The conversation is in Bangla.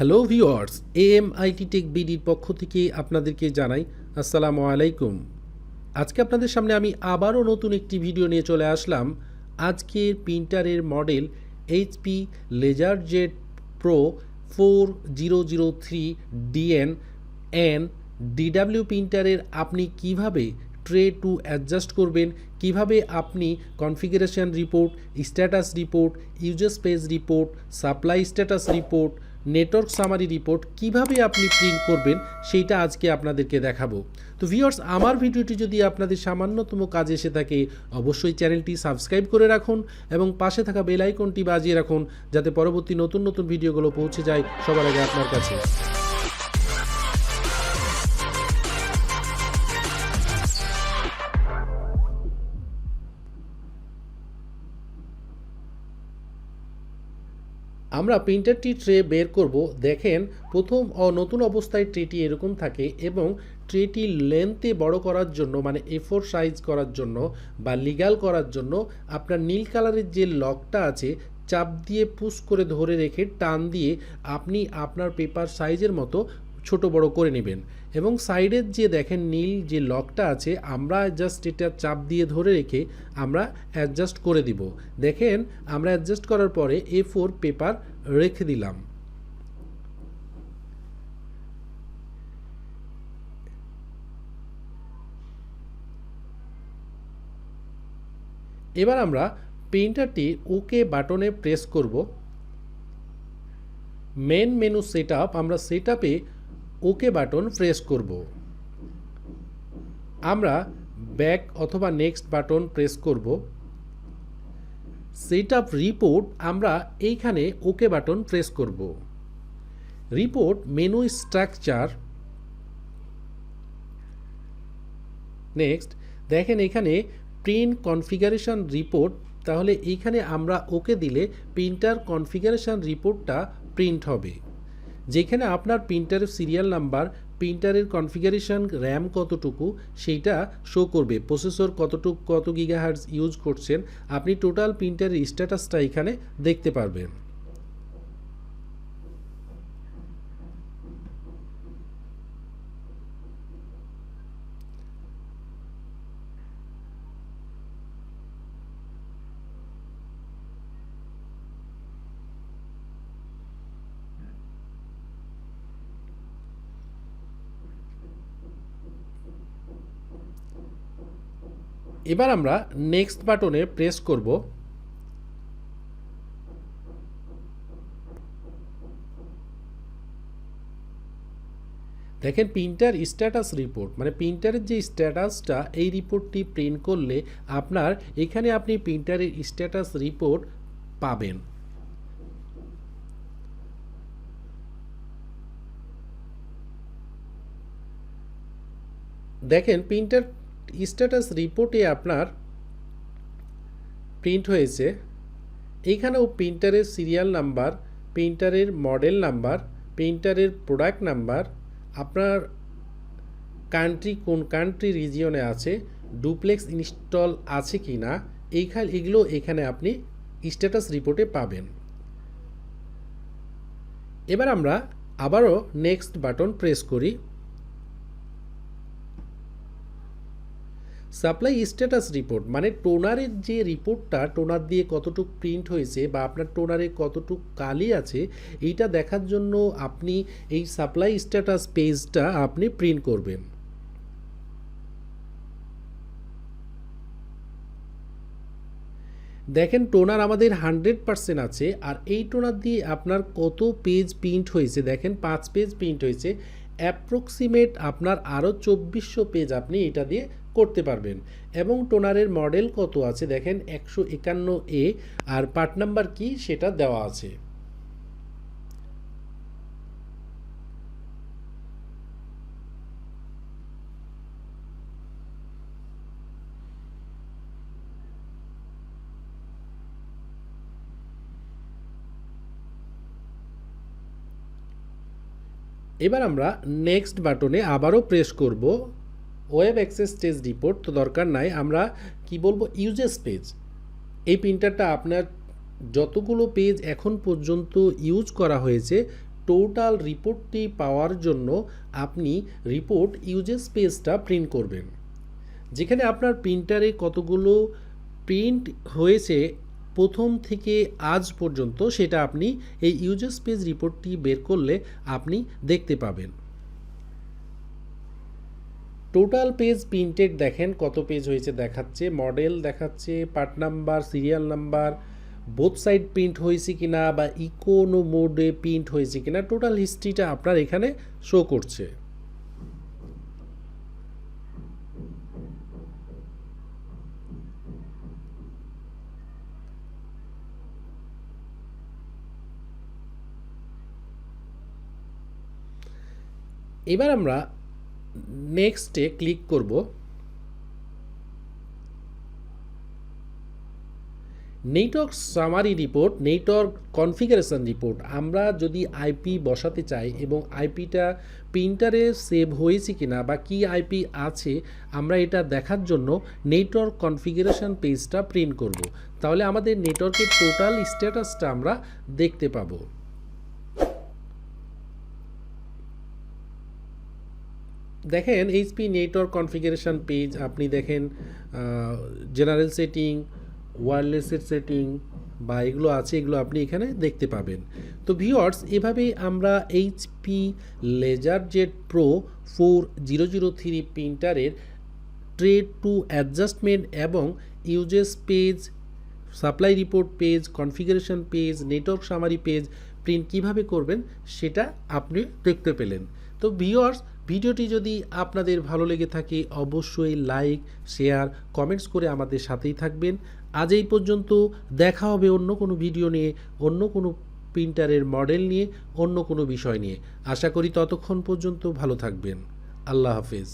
Hello viewers AM IT tech বিডির পক্ষ থেকে আপনাদেরকে জানাই আসসালামু আলাইকুম। আজকে আপনাদের সামনে আমি আবারও নতুন একটি ভিডিও নিয়ে চলে আসলাম। আজকের প্রিন্টারের model HP LaserJet pro four zero zero three DN N DW প্রিন্টারের আপনি কীভাবে ট্রে টু অ্যাডজাস্ট করবেন, কীভাবে আপনি configuration report status report user space report supply status report network summary report কীভাবে আপনি প্রিন্ট করবেন সেইটা আজকে আপনাদেরকে দেখাবো। তো ভিওর্স আমার ভিডিওটি যদি আপনাদের সামান্যতম কাজে এসে থাকে, অবশ্যই চ্যানেলটি সাবস্ক্রাইব করে রাখুন এবং পাশে থাকা বেল আইকনটি বাজিয়ে রাখুন যাতে পরবর্তী নতুন নতুন ভিডিওগুলো পৌঁছে যায় সবার আগে আপনার কাছে। আমরা প্রিন্টারটি ট্রে বের করব, দেখেন প্রথম ও নতুন অবস্থায় ট্রেটি এরকম থাকে এবং ট্রেটি লেন্থে বড় করার জন্য মানে এফোর সাইজ করার জন্য বা লিগাল করার জন্য আপনার নীল কালারের যে লকটা আছে, চাপ দিয়ে পুশ করে ধরে রেখে টান দিয়ে আপনি আপনার পেপার সাইজের মতো ছোট বড় করে নেবেন। এবং সাইডের যে দেখেন নীল যে লকটা আছে, আমরা জাস্ট এটা চাপ দিয়ে ধরে রেখে আমরা অ্যাডজাস্ট করে দিব। দেখেন, আমরা অ্যাডজাস্ট করার পরে এ ফোর পেপার রেখে দিলাম। এবার আমরা প্রিন্টারটি ওকে বাটনে প্রেস করব। মেন মেনু সেট আমরা সেট ওকে বাটন প্রেস করব। আমরা ব্যাক অথবা নেক্সট বাটন প্রেস করব। সেট আপ রিপোর্ট আমরা এইখানে ওকে বাটন প্রেস করব। রিপোর্ট মেনু স্ট্রাকচার নেক্সট দেখেন এখানে প্রিন্ট কনফিগারেশন রিপোর্ট তাহলে এইখানে আমরা ওকে দিলে প্রিন্টার কনফিগারেশন রিপোর্টটা প্রিন্ট হবে। যেখানে আপনার প্রিন্টারের সিরিয়াল নাম্বার, প্রিন্টারের কনফিগারেশন, র্যাম কতটুকু, সেইটা শো করবে। প্রসেসর কতটুকু, কত গিগাহার্স ইউজ করছেন, আপনি টোটাল প্রিন্টারের স্ট্যাটাসটা এখানে দেখতে পারবেন। এবার আমরা নেক্সট বাটনে প্রেস করব। দেখেন প্রিন্টার স্ট্যাটাস রিপোর্ট মানে প্রিন্টারের যে স্ট্যাটাসটা এই রিপোর্টটি প্রিন্ট করলে আপনার এখানে আপনি প্রিন্টারের স্ট্যাটাস রিপোর্ট পাবেন। দেখেন প্রিন্টার স্ট্যাটাস রিপোর্টে আপনার প্রিন্ট হয়েছে। এইখানেও প্রিন্টারের সিরিয়াল নাম্বার প্রিন্টারের মডেল নাম্বার প্রিন্টারের প্রোডাক্ট নাম্বার আপনার কান্ট্রি কোন কান্ট্রি রিজিয়নে আছে ডুপ্লেক্স ইনস্টল আছে কি না এইখানে, এগুলো এখানে আপনি স্ট্যাটাস রিপোর্টে পাবেন। এবার আমরা আবারও নেক্সট বাটন প্রেস করি। সাপ্লাই স্ট্যাটাস রিপোর্ট মানে টোনারের যে রিপোর্টটা, টোনার দিয়ে কতটুক প্রিন্ট হয়েছে বা আপনার টোনারে কতটুক কালি আছে, এইটা দেখার জন্য আপনি এই সাপ্লাই স্ট্যাটাস পেজটা আপনি প্রিন্ট করবেন। দেখেন, টোনার আমাদের হান্ড্রেড পারসেন্ট আছে, আর এই টোনার দিয়ে আপনার কত পেজ প্রিন্ট হয়েছে, দেখেন পাঁচ পেজ প্রিন্ট হয়েছে অ্যাপ্রক্সিমেট আপনার আরও চব্বিশশো পেজ আপনি এটা দিয়ে করতে পারবেন। এবং টোনারের মডেল কত আছে দেখেন, একশো একান্ন এ, আর পার্ট নাম্বার কি সেটা দেওয়া আছে। এবার আমরা নেক্সট বাটনে আবারও প্রেস করব। ওয়েব অ্যাক্সেস স্টেজ রিপোর্ট তো দরকার নাই, আমরা কি বলব ইউজেস পেজ এই প্রিন্টারটা আপনার যতগুলো পেজ এখন পর্যন্ত ইউজ করা হয়েছে টোটাল রিপোর্টটি পাওয়ার জন্য আপনি রিপোর্ট ইউজেস পেজটা প্রিন্ট করবেন। যেখানে আপনার প্রিন্টারে কতগুলো প্রিন্ট হয়েছে, প্রথম থেকে আজ পর্যন্ত সেটা আপনি এই ইউজেস পেজ রিপোর্টটি বের করলে আপনি দেখতে পাবেন। টোটাল পেজ প্রিন্টেড দেখেন, কত পেজ হয়েছে দেখাচ্ছে মডেল দেখাচ্ছে part number serial number both side print হয়েছে কি না বা ইকোনো মোডে প্রিন্ট হয়েছে কিনা টোটাল হিস্ট্রিটা আপনার এখানে শো করছে। এবার আমরা নেক্সটে ক্লিক করব। Network summary report network configuration report আমরা যদি আইপি বসাতে চাই এবং আইপিটা প্রিন্টারে সেভ হয়েছে কিনা বা কি আইপি আছে, আমরা এটা দেখার জন্য নেটওয়ার্ক কনফিগারেশন পেজটা প্রিন্ট করব। তাহলে আমাদের নেটওয়ার্কের টোটাল স্ট্যাটাসটা আমরা দেখতে পাবো। দেখেন এইচপি নেটওয়ার্ক কনফিগারেশন পেজ আপনি দেখেন জেনারেল সেটিং ওয়্যারলেসের সেটিং বা এগুলো আছে, এগুলো আপনি এখানে দেখতে পাবেন। তো ভিওয়ার্স এভাবেই আমরা HP LaserJet pro four zero zero three প্রিন্টারের tray two adjustment এবং usage page supply report page configuration page network summary page print কীভাবে করবেন, সেটা আপনি দেখতে পেলেন। তো ভিওয়ার্স ভিডিওটি যদি আপনাদের ভালো লেগে থাকে, অবশ্যই লাইক, শেয়ার, কমেন্টস করে আমাদের সাথেই থাকবেন। আজ এই পর্যন্ত দেখা হবে অন্য কোনো ভিডিও নিয়ে, অন্য কোনো প্রিন্টারের মডেল নিয়ে, অন্য কোনো বিষয় নিয়ে। আশা করি ততক্ষণ পর্যন্ত ভালো থাকবেন। আল্লাহ হাফেজ।